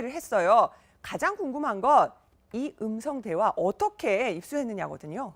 입대를 했어요. 가장 궁금한 건 이 음성 대화 어떻게 입수했느냐거든요.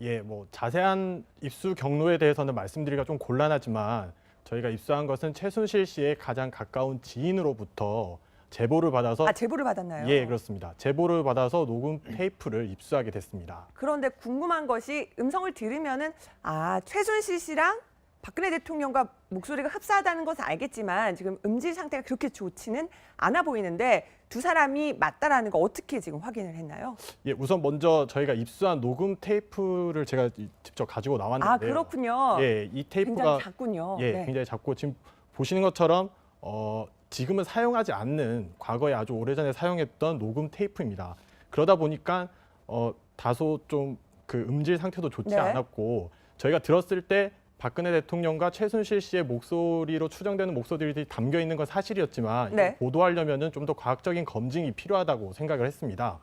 예, 뭐 자세한 입수 경로에 대해서는 말씀드리기가 좀 곤란하지만 저희가 입수한 것은 최순실 씨의 가장 가까운 지인으로부터 제보를 받아서 아 제보를 받았나요? 예, 그렇습니다. 제보를 받아서 녹음 테이프를 입수하게 됐습니다. 그런데 궁금한 것이 음성을 들으면은 아 최순실 씨랑 박근혜 대통령과 목소리가 흡사하다는 것은 알겠지만 지금 음질 상태가 그렇게 좋지는 않아 보이는데 두 사람이 맞다라는 거 어떻게 지금 확인을 했나요? 예, 우선 먼저 저희가 입수한 녹음 테이프를 제가 이- 직접 가지고 나왔는데요. 아 그렇군요. 예, 이 테이프가 굉장히 작군요. 예, 네. 굉장히 작고 지금 보시는 것처럼 어, 지금은 사용하지 않는 과거에 아주 오래전에 사용했던 녹음 테이프입니다. 그러다 보니까 어, 다소 좀 그 음질 상태도 좋지 네. 않았고 저희가 들었을 때 박근혜 대통령과 최순실 씨의 목소리로 추정되는 목소리들이 담겨 있는 건 사실이었지만 네. 이걸 보도하려면은 좀더 과학적인 검증이 필요하다고 생각을 했습니다.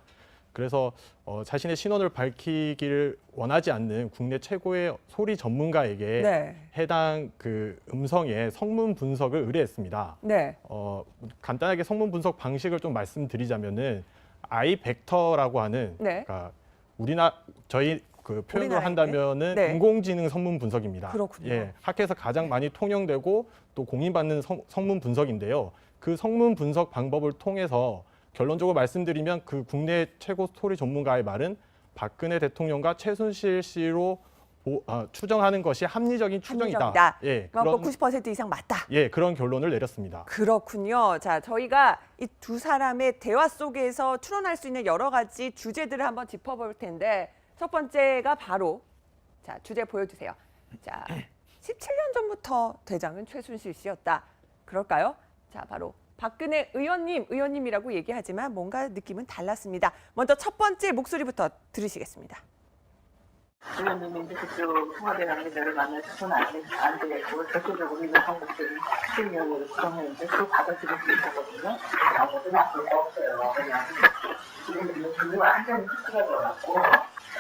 그래서 어, 자신의 신원을 밝히기를 원하지 않는 국내 최고의 소리 전문가에게 네. 해당 그 음성의 성문 분석을 의뢰했습니다. 네. 어, 간단하게 성문 분석 방식을 좀 말씀드리자면은 아이 벡터라고 하는 네. 그러니까 우리나 저희 그 표현을 우리나라의? 한다면은 네. 인공지능 성문 분석입니다. 그렇군요. 예, 학회에서 가장 많이 통용되고 또 공인받는 성, 성문 분석인데요. 그 성문 분석 방법을 통해서 결론적으로 말씀드리면 그 국내 최고 스토리 전문가의 말은 박근혜 대통령과 최순실 씨로 보- 아, 추정하는 것이 합리적인 추정이다. 합리적이다. 예, 그럼 그런 90% 이상 맞다. 예 그런 결론을 내렸습니다. 그렇군요. 자, 저희가 이 두 사람의 대화 속에서 추론할 수 있는 여러 가지 주제들을 한번 짚어볼 텐데 첫 번째가 바로 자 주제 보여주세요. 자, 17년 전부터 대장은 최순실 씨였다. 그럴까요? 자, 바로 박근혜 의원님, 의원님이라고 얘기하지만 뭔가 느낌은 달랐습니다. 먼저 첫 번째 목소리부터 들으시겠습니다. 이제 그쪽 청와대 관계자를 만나서는 안, 되고 대표적으로 이런 방법들이 실명으로 구성했는데 그걸 받아들일 수 있거든요. 아무도 나쁠 거 없어요. 그냥 지금 이거 별로 완전히 흡수가져갖고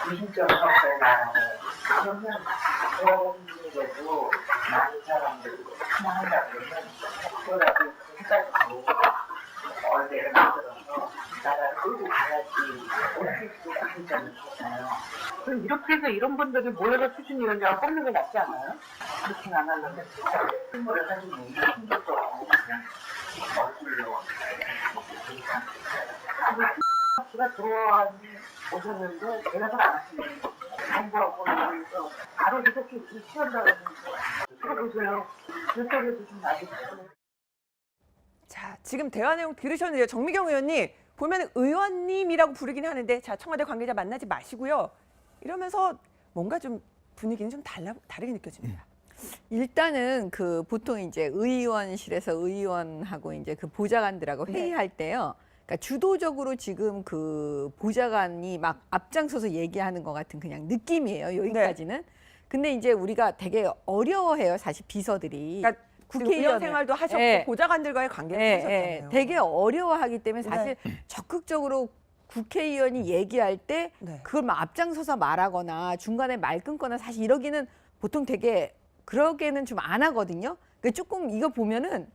미심쩍은 없어요, 나라는. 그러면 여러분들에게도 많은 사람들이 희망한다 그러면 그거라도 해가지고 언제를 만들어서 그럼 이렇게 해서 이런 분들이 모여서 추진위원장을 뽑는 게 낫지 않아요? 그렇게 안 하려면 승부를 하지 뭐 힘들도 그냥 얼굴로 씨가 들어와 오셨는데 대답을 안 하시는 정부하고 나서 바로 이렇게 시한다고 들어보세요. 이쪽에도 좀 놔주세요. 자, 지금 대화 내용 들으셨는데요. 정미경 의원님 보면 의원님이라고 부르긴 하는데 자 청와대 관계자 만나지 마시고요. 이러면서 뭔가 좀 분위기는 좀 달라 다르게 느껴집니다. 일단은 그 보통 이제 의원실에서 의원하고 이제 그 보좌관들하고 네. 회의할 때요. 그러니까 주도적으로 지금 그 보좌관이 막 앞장서서 얘기하는 것 같은 그냥 느낌이에요. 여기까지는. 근데 이제 우리가 되게 어려워해요. 사실 비서들이. 그러니까 국회의원. 생활도 하셨고 예. 보좌관들과의 관계를 예, 하셨잖아요. 예. 되게 어려워하기 때문에 사실 네. 적극적으로 국회의원이 얘기할 때 네. 그걸 막 앞장서서 말하거나 중간에 말 끊거나 사실 이러기는 보통 되게 그러게는 좀 안 하거든요. 그 조금 이거 보면은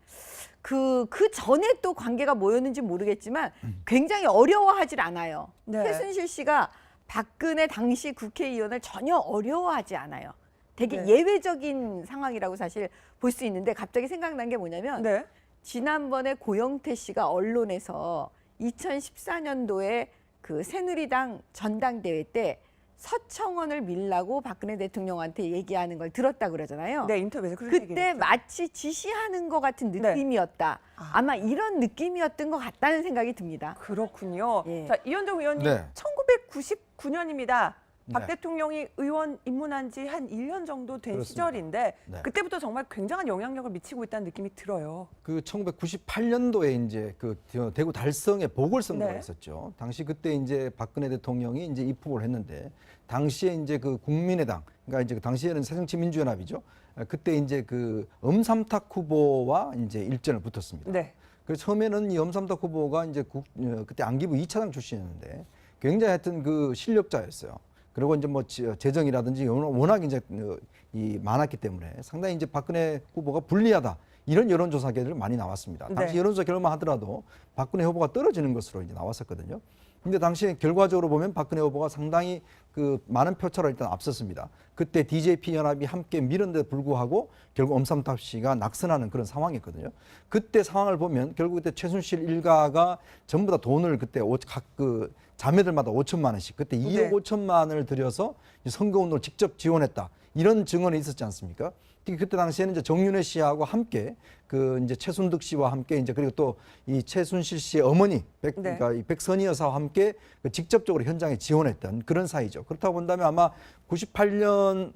그, 그 전에 또 관계가 뭐였는지 모르겠지만 굉장히 어려워하질 않아요. 네. 최순실 씨가 박근혜 당시 국회의원을 전혀 어려워하지 않아요. 되게 네. 예외적인 상황이라고 사실 볼 수 있는데 갑자기 생각난 게 뭐냐면 네. 지난번에 고영태 씨가 언론에서 2014년도에 그 새누리당 전당대회 때 서청원을 밀라고 박근혜 대통령한테 얘기하는 걸 들었다 그러잖아요. 네, 인터뷰에서 그런 그때 했죠. 마치 지시하는 것 같은 네. 느낌이었다. 아. 아마 이런 느낌이었던 것 같다는 생각이 듭니다. 그렇군요. 예. 자, 이현정 의원님 네. 1999년입니다. 박 네. 대통령이 의원 입문한 지 한 1년 정도 된 그렇습니다. 시절인데 네. 그때부터 정말 굉장한 영향력을 미치고 있다는 느낌이 들어요. 그 1998년도에 이제 그 대구 달성에 보궐선거가 네. 있었죠. 당시 그때 이제 박근혜 대통령이 이제 입후보를 했는데 당시에 이제 그 국민의당 그러니까 이제 그 당시에는 새정치민주연합이죠. 아, 그때 이제 그 엄삼탁 후보와 이제 일전을 붙었습니다. 네. 그래서 처음에는 이 엄삼탁 후보가 이제 국, 어, 그때 안기부 이차장 출신이었는데 굉장히 하여튼 그 실력자였어요. 그리고 이제 뭐 지- 재정이라든지 워낙- 이제 어, 이 많았기 때문에 상당히 이제 박근혜 후보가 불리하다 이런 여론조사 결과를 많이 나왔습니다. 당시 네. 여론조사 결과만 하더라도 박근혜 후보가 떨어지는 것으로 이제 나왔었거든요. 근데 당시에 결과적으로 보면 박근혜 후보가 상당히 그 많은 표차로 일단 앞섰습니다. 그때 DJP 연합이 함께 밀었는데 불구하고 결국 엄삼탑 씨가 낙선하는 그런 상황이었거든요. 그때 상황을 보면 결국 그때 최순실 일가가 전부 다 돈을 그때 각그 자매들마다 5천만 원씩 그때 2억 네. 5천만 원을 들여서 이 선거운동을 직접 지원했다. 이런 증언이 있었지 않습니까? 특히 그때 당시에는 이제 정윤회 씨하고 함께 그 이제 최순득 씨와 함께 이제 그리고 또 이 최순실 씨의 어머니 백, 네. 그러니까 이 백선희 여사와 함께 그 직접적으로 현장에 지원했던 그런 사이죠. 그렇다고 본다면 아마 98년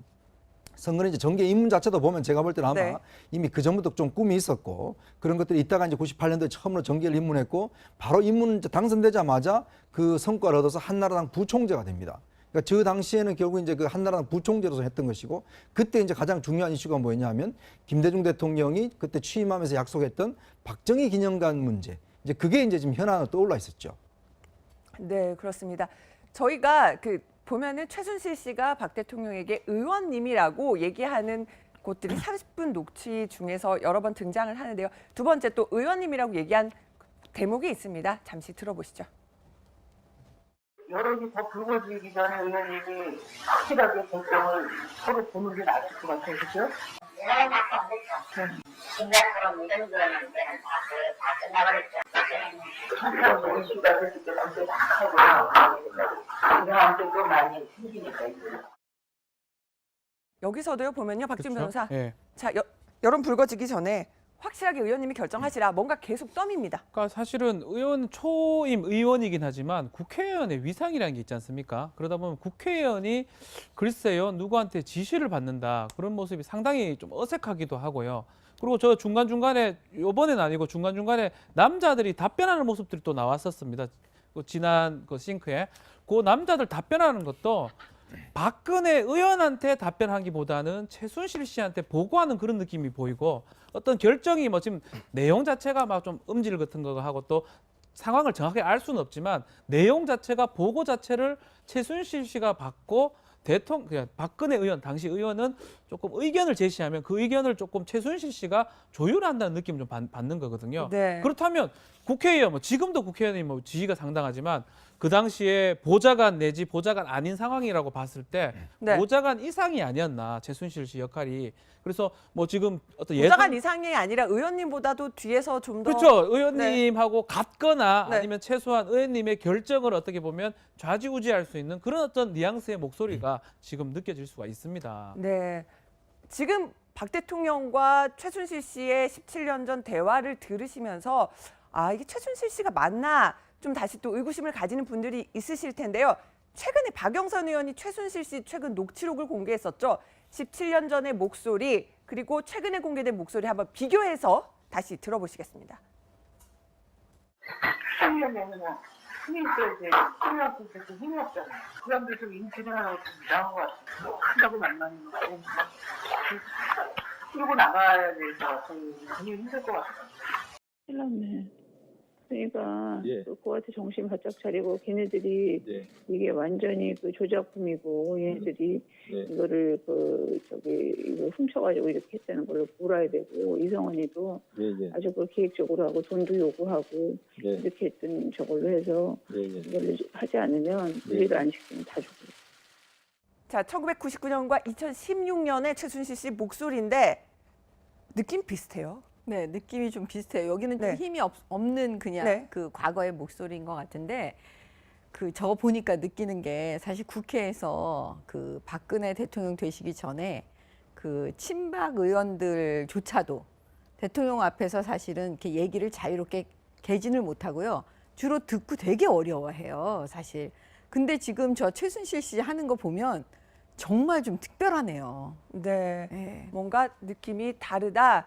선거는 이제 정계 입문 자체도 보면 제가 볼 때는 아마 네. 이미 그 전부터 좀 꿈이 있었고 그런 것들이 있다가 이제 98년도에 처음으로 정계를 입문했고 바로 입문 이제 당선되자마자 그 성과를 얻어서 한나라당 부총재가 됩니다. 그러니까 저 당시에는 결국 이제 그 한나라당 부총재로서 했던 것이고 그때 이제 가장 중요한 이슈가 뭐였냐면 김대중 대통령이 그때 취임하면서 약속했던 박정희 기념관 문제 이제 그게 이제 지금 현안으로 떠올라 있었죠. 네, 그렇습니다. 저희가 그 보면은 최순실 씨가 박 대통령에게 의원님이라고 얘기하는 곳들이 30분 녹취 중에서 여러 번 등장을 하는데요. 두 번째 또 의원님이라고 얘기한 대목이 있습니다. 잠시 들어보시죠. 여론이 더 불거지기 전에 의원님이 확실하게 결정을 서로 보는 게 나을 것 같아요. 그죠? 내가 밖에 안 됐죠. 인간으로 믿은 거는 데는 다, 그, 다 끝나버렸죠. 한사람 이슈가 됐을 때 그때 다 하고 그냥 또 많이 생기니까 이제. 여기서도요 보면요, 박준 그렇죠? 변호사. 예. 자, 여, 여론 불거지기 전에 확실하게 의원님이 결정하시라. 뭔가 계속 덤입니다. 그러니까 사실은 의원 초임 의원이긴 하지만 국회의원의 위상이라는 게 있지 않습니까? 그러다 보면 국회의원이 글쎄요 누구한테 지시를 받는다 그런 모습이 상당히 좀 어색하기도 하고요. 그리고 저 중간 중간에 이번엔 아니고 중간 중간에 남자들이 답변하는 모습들이 또 나왔었습니다. 그 지난 그 싱크에 그 남자들 답변하는 것도 박근혜 의원한테 답변하기보다는 최순실 씨한테 보고하는 그런 느낌이 보이고 어떤 결정이 뭐 지금 내용 자체가 막 좀 음질 같은 거 하고 또 상황을 정확하게 알 수는 없지만 내용 자체가 보고 자체를 최순실 씨가 받고 대통령 그냥 박근혜 의원 당시 의원은 조금 의견을 제시하면 그 의견을 조금 최순실 씨가 조율한다는 느낌을 좀 받, 받는 거거든요. 네. 그렇다면 국회의원 뭐 지금도 국회의원이 뭐 지위가 상당하지만 그 당시에 보좌관 내지 보좌관 아닌 상황이라고 봤을 때 네. 보좌관 이상이 아니었나 최순실 씨 역할이 그래서 뭐 지금 어떤 보좌관 이상이 아니라 의원님보다도 뒤에서 좀 더 그렇죠 의원님하고 같거나 네. 아니면 최소한 의원님의 결정을 어떻게 보면 좌지우지할 수 있는 그런 어떤 뉘앙스의 목소리가 지금 느껴질 수가 있습니다. 네. 지금 박 대통령과 최순실 씨의 17년 전 대화를 들으시면서 아, 이게 최순실 씨가 맞나 좀 다시 또 의구심을 가지는 분들이 있으실 텐데요. 최근에 박영선 의원이 최순실 씨 최근 녹취록을 공개했었죠. 17년 전의 목소리 그리고 최근에 공개된 목소리 한번 비교해서 다시 들어보시겠습니다. 힘이 있어야지. 힘이 없을 때 힘이 없잖아요. 그 사람들 좀 인지를 하고 좀 이상한 것 같아요. 한다고 만나는 거. 그러고 나가야 돼서 많이 힘들 것 같아요. 큰일 났네. 그러니까 예. 그거한테 정신 바짝 차리고 걔네들이 네, 이게 완전히 그 조작품이고 얘네들이 네. 이거를 그 저기 이거 훔쳐가지고 이렇게 했다는 걸 몰아야 되고 이성원이도 예, 예, 아주 그 계획적으로 하고 돈도 요구하고 네, 이렇게 했던 저걸로 해서 예, 예. 이걸 하지 않으면 일을 안 시키면 다 죽고. 자, 1999년과 2016년의 최순실 씨 목소리인데 느낌 비슷해요. 네, 느낌이 좀 비슷해요. 여기는 좀 네. 힘이 없, 없는 그냥 네. 그 과거의 목소리인 것 같은데 그 저 보니까 느끼는 게 사실 국회에서 그 박근혜 대통령 되시기 전에 그 친박 의원들조차도 대통령 앞에서 사실은 이렇게 얘기를 자유롭게 개진을 못 하고요. 주로 듣고 되게 어려워해요, 사실. 근데 지금 저 최순실 씨 하는 거 보면 정말 좀 특별하네요. 네. 네. 뭔가 느낌이 다르다.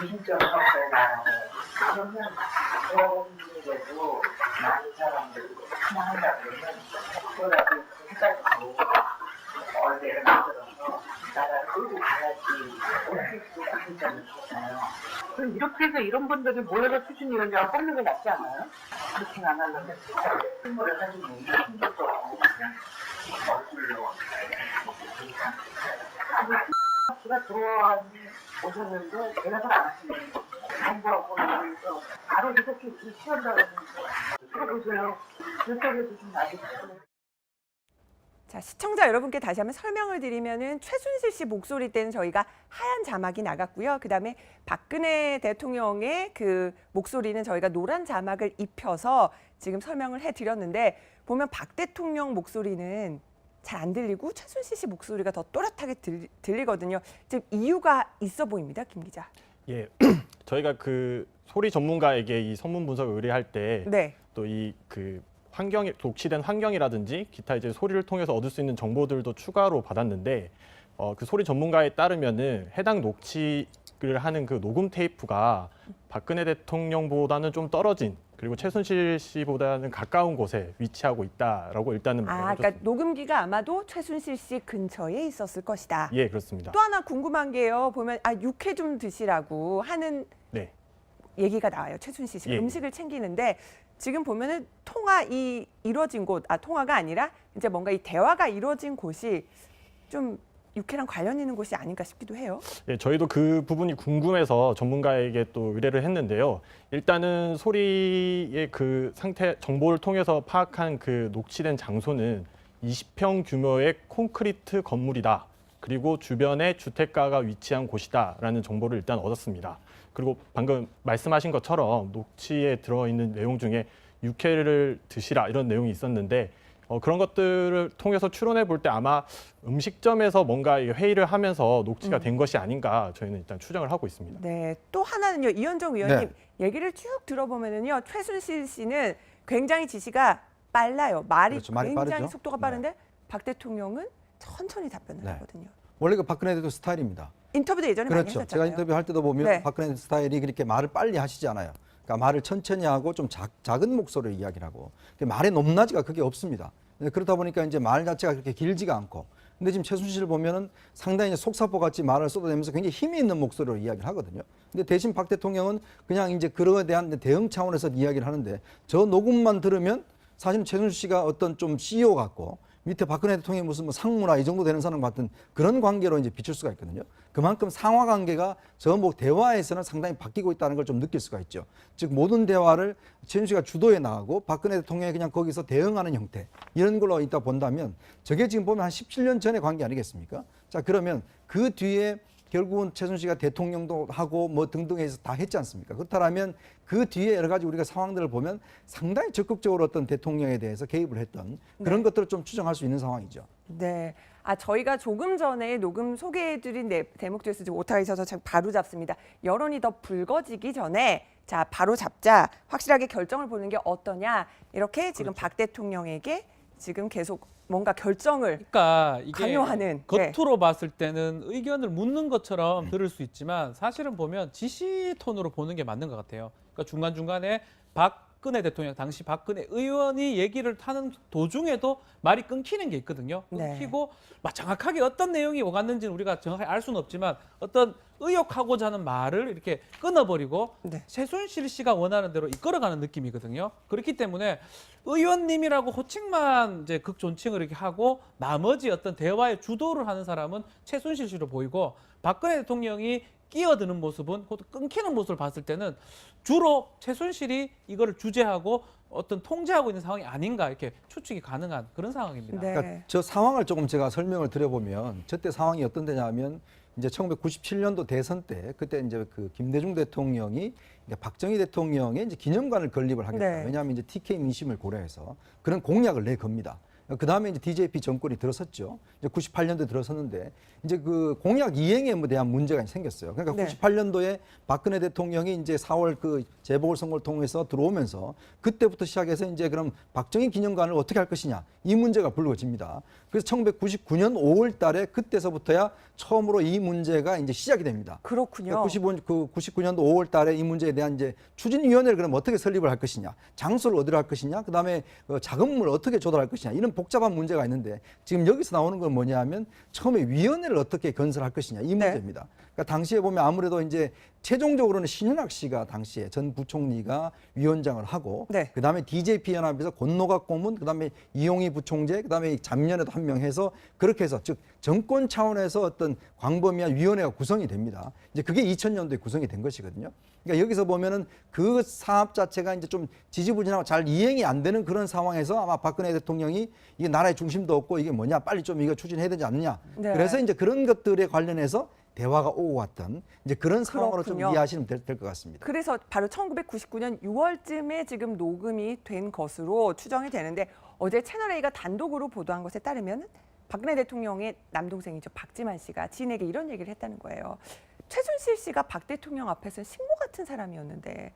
미심쩍은 성과를 말하는 그러면 그런데도 많은 사람들이 생각한다 그러면 그거라도 헷갈리고 어디를 만들어서 나라를 끌고 가야지 어떻게 그 진짜는 좋잖아요. 그럼 이렇게 해서 이런 분들이 모여서 추진위원장을 뽑는 게 낫지 않아요? 그렇게 안 하려면 승부를 사주는 게 힘들고 그냥 얼굴로 씨가 들어와 오셨는데 대답을 안 하시는 정부하고 그래서 바로 이렇게 시원다고 들어보세요. 유튜브에서 좀 놔주세요. 자, 시청자 여러분께 다시 한번 설명을 드리면은 최순실 씨 목소리 때는 저희가 하얀 자막이 나갔고요. 그다음에 박근혜 대통령의 그 목소리는 저희가 노란 자막을 입혀서 지금 설명을 해 드렸는데 보면 박 대통령 목소리는 잘 안 들리고 최순실 씨 목소리가 더 또렷하게 들, 들리거든요. 지금 이유가 있어 보입니다, 김 기자. 예, 저희가 그 소리 전문가에게 이 성문 분석을 의뢰할 때 네. 또이 그 환경이 녹취된 환경이라든지 기타 이제 소리를 통해서 얻을 수 있는 정보들도 추가로 받았는데 어, 그 소리 전문가에 따르면은 해당 녹취를 하는 그 녹음 테이프가 박근혜 대통령보다는 좀 떨어진 그리고 최순실 씨보다는 가까운 곳에 위치하고 있다라고 일단은 아, 말을 그러니까. 녹음기가 아마도 최순실 씨 근처에 있었을 것이다. 예, 그렇습니다. 또 하나 궁금한 게요. 보면 아 육회 좀 드시라고 하는 네. 얘기가 나와요. 최순실 씨가 예. 음식을 챙기는데 지금 보면은 통화 이 이루어진 곳, 아 통화가 아니라 이제 뭔가 이 대화가 이루어진 곳이 좀 육회랑 관련 있는 곳이 아닌가 싶기도 해요. 예, 저희도 그 부분이 궁금해서 전문가에게 또 의뢰를 했는데요. 일단은 소리의 그 상태 정보를 통해서 파악한 그 녹취된 장소는 20평 규모의 콘크리트 건물이다. 그리고 주변에 주택가가 위치한 곳이다라는 정보를 일단 얻었습니다. 그리고 방금 말씀하신 것처럼 녹취에 들어 있는 내용 중에 육회를 드시라 이런 내용이 있었는데 어, 그런 것들을 통해서 추론해 볼 때 아마 음식점에서 뭔가 이 회의를 하면서 녹취가 된 것이 아닌가 저희는 일단 추정을 하고 있습니다. 네, 또 하나는요. 이현정 위원님 얘기를 쭉 들어보면은요. 최순실 씨는 굉장히 지시가 빨라요. 말이 그렇죠, 말이 굉장히 빠르죠. 속도가 빠른데 박 대통령은 천천히 답변을 네. 하거든요. 원래 그 박근혜 대통령 스타일입니다. 인터뷰도 예전에 많이 그렇죠. 했었잖아요. 제가 인터뷰할 때도 보면 네. 박근혜 스타일이 그렇게 말을 빨리 하시지 않아요. 그러니까 말을 천천히 하고 좀 작, 작은 목소리로 이야기를 하고 말의 높낮이가 그게 없습니다. 네, 그러다 보니까 이제 말 자체가 그렇게 길지가 않고 근데 지금 최순실을 보면은 상당히 속사포 같이 말을 쏟아내면서 굉장히 힘이 있는 목소리로 이야기를 하거든요. 근데 대신 박 대통령은 그냥 이제 그거에 대한 대응 차원에서 이야기를 하는데 저 녹음만 들으면 사실은 최순실 씨가 어떤 좀 CEO 같고 밑에 박근혜 대통령이 무슨 뭐 상무나 이 정도 되는 사람 같은 그런 관계로 이제 비출 수가 있거든요. 그만큼 상하 관계가 저뭐 대화에서는 상당히 바뀌고 있다는 걸 좀 느낄 수가 있죠. 즉 모든 대화를 최순실 씨가 주도해 나가고 박근혜 대통령이 그냥 거기서 대응하는 형태 이런 걸로 있다 본다면 저게 지금 보면 한 17년 전의 관계 아니겠습니까? 자 그러면 그 뒤에 결국은 최순실 씨가 대통령도 하고 뭐 등등 해서 다 했지 않습니까? 그렇다면 그 뒤에 여러 가지 우리가 상황들을 보면 상당히 적극적으로 어떤 대통령에 대해서 개입을 했던 그런 것들을 좀 추정할 수 있는 상황이죠. 네. 아 저희가 조금 전에 녹음 소개해드린 네, 대목들에서 지금 오타가 있어서 참 바로 잡습니다. 여론이 더 불거지기 전에 자 바로 잡자 확실하게 결정을 보는 게 어떠냐 이렇게 지금 그렇죠. 박 대통령에게 지금 계속 뭔가 결정을 그러니까 이게 강요하는, 네. 겉으로 봤을 때는 의견을 묻는 것처럼 들을 수 있지만 사실은 보면 지시 톤으로 보는 게 맞는 것 같아요. 그러니까 중간 중간에 박 근혜 대통령 당시 박근혜 의원이 얘기를 하는 도중에도 말이 끊기는 게 있거든요. 네. 끊기고 막 정확하게 어떤 내용이 오갔는지는 우리가 정확하게 알 수는 없지만 어떤 의혹하고자 하는 말을 이렇게 끊어버리고 네. 최순실 씨가 원하는 대로 이끌어가는 느낌이거든요. 그렇기 때문에 의원님이라고 호칭만 이제 극존칭을 이렇게 하고 나머지 어떤 대화의 주도를 하는 사람은 최순실 씨로 보이고 박근혜 대통령이 끼어드는 모습은 곧 끊기는 모습을 봤을 때는 주로 최순실이 이거를 주재하고 어떤 통제하고 있는 상황이 아닌가 이렇게 추측이 가능한 그런 상황입니다. 네. 그러니까 저 상황을 조금 제가 설명을 드려보면 저때 상황이 어떤 데냐면 이제 1997년도 대선 때 그때 이제 그 김대중 대통령이 이제 박정희 대통령의 이제 기념관을 건립을 하겠다. 네. 왜냐하면 이제 TK 민심을 고려해서 그런 공약을 내 겁니다. 그 다음에 이제 DJP 정권이 들어섰죠. 이제 98년도에 들어섰는데 이제 그 공약 이행에 뭐 대한 문제가 생겼어요. 그러니까 네. 98년도에 박근혜 대통령이 이제 4월 그 재보궐선거를 통해서 들어오면서 그때부터 시작해서 이제 그럼 박정희 기념관을 어떻게 할 것이냐 이 문제가 불거집니다. 그래서 1999년 5월 달에 그때서부터야 처음으로 이 문제가 이제 시작이 됩니다. 그렇군요. 95, 그 99년도 5월 달에 이 문제에 대한 이제 추진위원회를 그럼 어떻게 설립을 할 것이냐, 장소를 어디로 할 것이냐, 그 다음에 자금을 어떻게 조달할 것이냐, 이런 복잡한 문제가 있는데 지금 여기서 나오는 건 뭐냐 하면 처음에 위원회를 어떻게 건설할 것이냐 이 네. 문제입니다. 그러니까 당시에 보면 아무래도 이제 최종적으로는 신현학 씨가 당시에 전 부총리가 위원장을 하고 네. 그다음에 DJP 연합에서 권노각 고문, 그다음에 이용희 부총재, 그다음에 작년에도 한 명 해서 그렇게 해서 즉 정권 차원에서 어떤 광범위한 위원회가 구성이 됩니다. 이제 그게 2000년도에 구성이 된 것이거든요. 그러니까 여기서 보면은 그 사업 자체가 이제 좀 지지부진하고 잘 이행이 안 되는 그런 상황에서 아마 박근혜 대통령이 이게 나라의 중심도 없고 이게 뭐냐 빨리 좀 이거 추진해야 되지 않느냐. 네. 그래서 이제 그런 것들에 관련해서 대화가 오고 왔던 이제 그런 상황으로 좀 그렇군요. 이해하시면 될 것 같습니다. 그래서 바로 1999년 6월쯤에 지금 녹음이 된 것으로 추정이 되는데 어제 채널A가 단독으로 보도한 것에 따르면 박근혜 대통령의 남동생이죠 박지만 씨가 지인에게 이런 얘기를 했다는 거예요. 최순실 씨가 박 대통령 앞에서 식모 같은 사람이었는데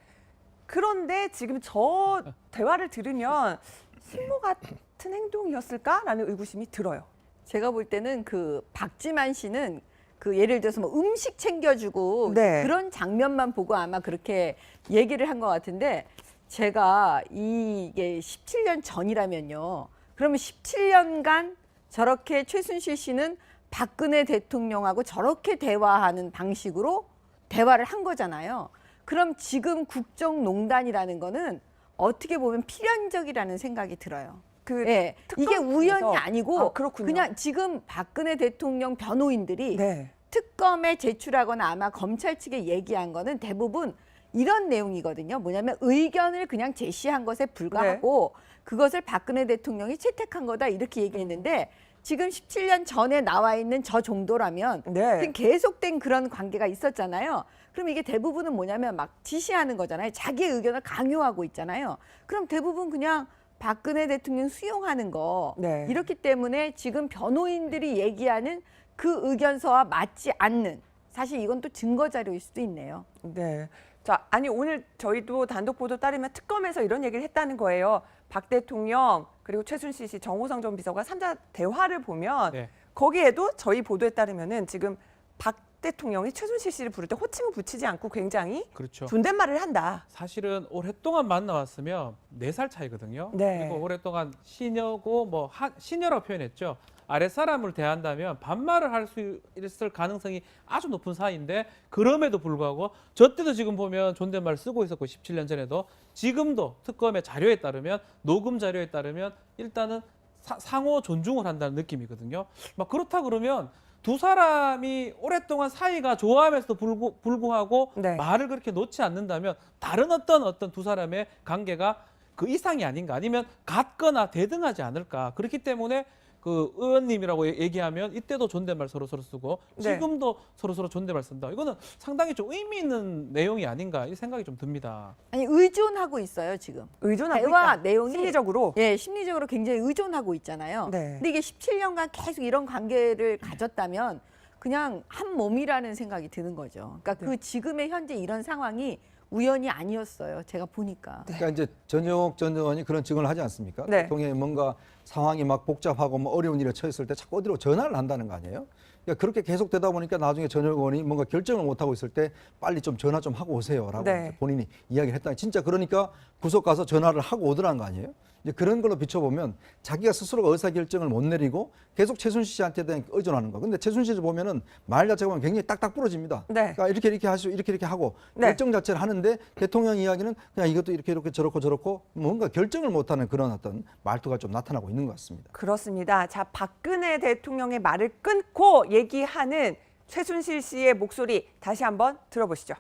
그런데 지금 저 대화를 들으면 식모 같은 행동이었을까라는 의구심이 들어요. 제가 볼 때는 그 박지만 씨는 그 예를 들어서 뭐 음식 챙겨주고 네. 그런 장면만 보고 아마 그렇게 얘기를 한 것 같은데 제가 이게 17년 전이라면요. 그러면 17년간 저렇게 최순실 씨는 박근혜 대통령하고 저렇게 대화하는 방식으로 대화를 한 거잖아요. 그럼 지금 국정농단이라는 거는 어떻게 보면 필연적이라는 생각이 들어요. 그 예, 이게 우연이 중에서- 아니고 아. 그냥 지금 박근혜 대통령 변호인들이 네. 특검에 제출하거나 아마 검찰 측에 얘기한 거는 대부분 이런 내용이거든요. 뭐냐면 의견을 그냥 제시한 것에 불과하고 네. 그것을 박근혜 대통령이 채택한 거다 이렇게 얘기했는데 지금 17년 전에 나와 있는 저 정도라면 네. 계속된 그런 관계가 있었잖아요. 그럼 이게 대부분은 뭐냐면 막 지시하는 거잖아요. 자기의 의견을 강요하고 있잖아요. 그럼 대부분 그냥 박근혜 대통령 수용하는 거 네. 이렇기 때문에 지금 변호인들이 얘기하는 그 의견서와 맞지 않는 사실 이건 또 증거 자료일 수도 있네요. 네. 자, 아니 오늘 저희도 단독 보도 따르면 특검에서 이런 얘기를 했다는 거예요. 박 대통령 그리고 최순실 씨, 정호성 전 비서가 삼자 대화를 보면 네. 거기에도 저희 보도에 따르면은 지금 박 대통령이 최순실 씨를 부를 때 호칭을 붙이지 않고 굉장히 그렇죠. 존댓말을 한다. 사실은 오랫동안 만나왔으면 네 살 차이거든요. 네. 그리고 오랫동안 시녀고 뭐 하, 시녀라고 표현했죠. 아랫사람을 대한다면 반말을 할 수 있을 가능성이 아주 높은 사이인데 그럼에도 불구하고 저 때도 지금 보면 존댓말 쓰고 있었고 17년 전에도 지금도 특검의 자료에 따르면 녹음 자료에 따르면 일단은 사- 상호 존중을 한다는 느낌이거든요. 막 그렇다 그러면 두 사람이 오랫동안 사이가 좋아하면서도 불구, 불구 하고 네. 말을 그렇게 놓지 않는다면 다른 어떤 어떤 두 사람의 관계가 그 이상이 아닌가 아니면 같거나 대등하지 않을까 그렇기 때문에 그 의원님이라고 얘- 얘기하면 이때도 존댓말 서로 서로 쓰고 네. 지금도 서로 서로 존댓말 쓴다 이거는 상당히 좀 의미 있는 내용이 아닌가 이 생각이 좀 듭니다. 아니 의존하고 있어요 지금. 의존하고 대화 있다. 내용이 심리적으로. 예, 심리적으로 굉장히 의존하고 있잖아요. 네. 근데 이게 17년간 계속 이런 관계를 가졌다면 그냥 한 몸이라는 생각이 드는 거죠. 그러니까 네. 그 지금의 현재 이런 상황이 우연이 아니었어요. 제가 보니까. 그러니까 이제 전역 전 의원이 그런 증언을 하지 않습니까? 네. 대통령이 뭔가 상황이 막 복잡하고 뭐 어려운 일에 처했을 때 자꾸 어디로 전화를 한다는 거 아니에요? 그러니까 그렇게 계속 되다 보니까 나중에 전역 의원이 뭔가 결정을 못 하고 있을 때 빨리 좀 전화 좀 하고 오세요라고 네. 본인이 이야기를 했다. 진짜 그러니까 구속 가서 전화를 하고 오더라는 거 아니에요? 이제 그런 걸로 비춰보면 자기가 스스로가 의사 결정을 못 내리고 계속 최순실 씨한테 대한 의존하는 거. 근데 최순실 씨 보면은 말 자체가 보면 굉장히 딱딱 부러집니다. 네. 그러니까 이렇게 이렇게 하시고 이렇게 이렇게 하고 네. 결정 자체를 하는데 대통령 이야기는 그냥 이것도 이렇게 이렇게 저렇고 저렇고 뭔가 결정을 못하는 그런 어떤 말투가 좀 나타나고 있는 것 같습니다. 그렇습니다. 자, 박근혜 대통령의 말을 끊고 얘기하는 최순실 씨의 목소리 다시 한번 들어보시죠.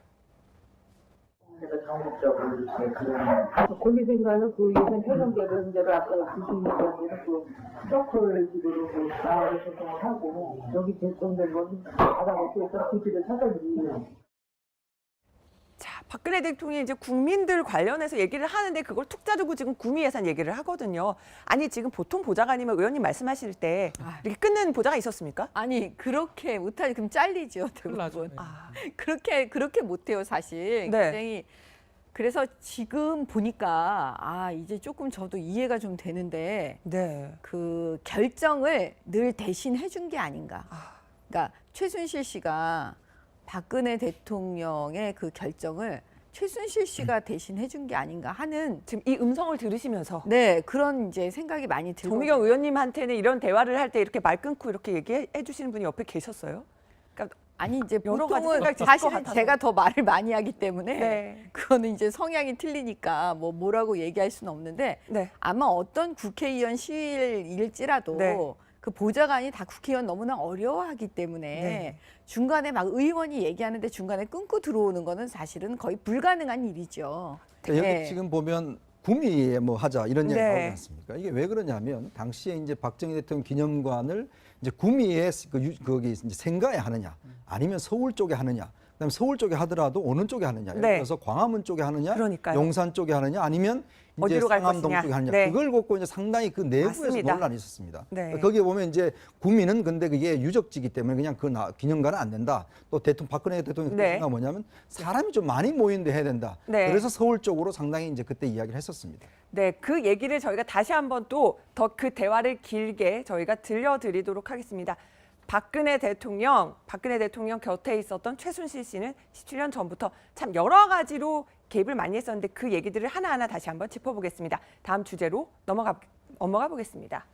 제가 전국적으로 이렇게 그런 권리생가는 그 예산 표정되는 대로 아까 주시니까 그 서클 식으로 그 나와서 소통을 하고 여기 결정된 건 받아먹고 해서 그 집에 찾아주고 자, 박근혜 대통령이 이제 국민들 관련해서 얘기를 하는데 그걸 툭 짜주고 지금 구미 예산 얘기를 하거든요. 아니 지금 보통 보좌가 아니면 의원님 말씀하실 때 이렇게 끊는 보좌가 있었습니까? 아니 그렇게 못하지 그럼 잘리죠. 대부분. 아, 그렇게 그렇게 못해요 사실. 네. 굉장히 그래서 지금 보니까 아 이제 조금 저도 이해가 좀 되는데 네. 그 결정을 늘 대신 해준 게 아닌가. 그러니까 최순실 씨가 박근혜 대통령의 그 결정을 최순실 씨가 대신 해준 게 아닌가 하는 지금 이 음성을 들으시면서 네 그런 이제 생각이 많이 들고 정미경 의원님한테는 이런 대화를 할 때 이렇게 말 끊고 이렇게 얘기해 주시는 분이 옆에 계셨어요? 그러니까 아니 이제 보통은 사실은. 제가 더 말을 많이 하기 때문에 네. 그거는 이제 성향이 틀리니까 뭐 뭐라고 얘기할 수는 없는데 네. 아마 어떤 국회의원 시일일지라도 네. 그 보좌관이 다 국회의원 너무나 어려워하기 때문에 네. 중간에 막 의원이 얘기하는데 중간에 끊고 들어오는 거는 사실은 거의 불가능한 일이죠. 여기 네. 지금 보면 구미에 뭐 하자 이런 얘기 네. 나오지 않습니까? 이게 왜 그러냐면 당시에 이제 박정희 대통령 기념관을 이제 구미에 그 유- 거기 이제 생가에 하느냐 아니면 서울 쪽에 하느냐. 그다음에 서울 쪽에 하더라도 어느 쪽에 하느냐. 예를 네. 들어서 광화문 쪽에 하느냐, 그러니까요. 용산 쪽에 하느냐, 아니면 이제 어디로 갈 상암동 것이냐. 쪽에 하느냐. 네. 그걸 갖고 이제 상당히 그 내부에서 맞습니다. 논란이 있었습니다. 네. 거기에 보면 이제 구미는 근데 그게 유적지기 때문에 그냥 그 나- 기념관은 안 된다. 또 대통령 박근혜 대통령 네. 생각 뭐냐면 사람이 좀 많이 모이는데 해야 된다. 네. 그래서 서울 쪽으로 상당히 이제 그때 이야기를 했었습니다. 네, 그 얘기를 저희가 다시 한번 또 더 그 대화를 길게 저희가 들려드리도록 하겠습니다. 박근혜 대통령, 박근혜 대통령 곁에 있었던 최순실 씨는 17년 전부터 참 여러 가지로 개입을 많이 했었는데 그 얘기들을 하나하나 다시 한번 짚어보겠습니다. 다음 주제로 넘어가 넘어가 보겠습니다.